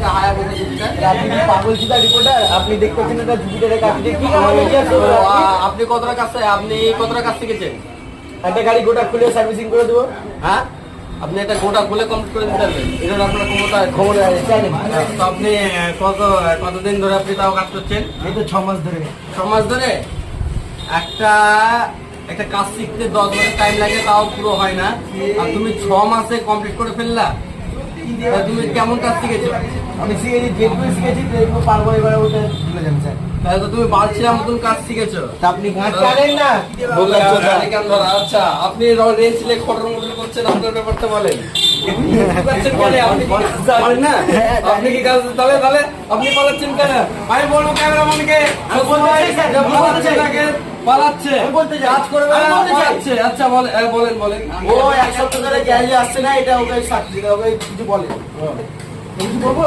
থেকে হায়া করে আপনি দেখতেছেন এটা জুপিটারের কাছে কতটা কাছে আপনি কতটা কাছ শিখেছেন একটা গাড়ি গোটা খুলে সার্ভিসিং করে দেবো। হ্যাঁ? আপনি এটা গোটা খুলে কমপ্লিট করে দিতে পারবেন। আপনার ক্ষমতা আছে। খবর তো আপনি কত কতদিন ধরে আপনি তাও কাজ করছেন? এই তো ছ মাস ধরে। ছ মাস ধরে? একটা একটা কাজ শিখতে দশ বছর টাইম লাগে তাও পুরো হয় না। আর তুমি ছ মাসে কমপ্লিট করে ফেললা? তুমি কেমন কাজ শিখেছো? আমি শিখেছি যেটুকু শিখেছি যেটুকু পারব এবার ওটা ভুলে যাবেন স্যার। তাহলে তো তুমি কাজ শিখেছো। জানেন না? আচ্ছা খটর করছেন আপনার ব্যাপারটা বলেন? আপনি কি কাজ তাহলে তাহলে আপনি পালাচ্ছেন কেন? আমি বলব ক্যামেরাম্যানকে। পালাচ্ছে। বলতে কাজ করবে না, পালাচ্ছে। আচ্ছা বলেন বলেন বলেন। ও এক সপ্তাহ ধরে গ্যারেজে আসছে না এটা ওকে সাক্ষী ওকে কিছু বলে। কিছু বলব?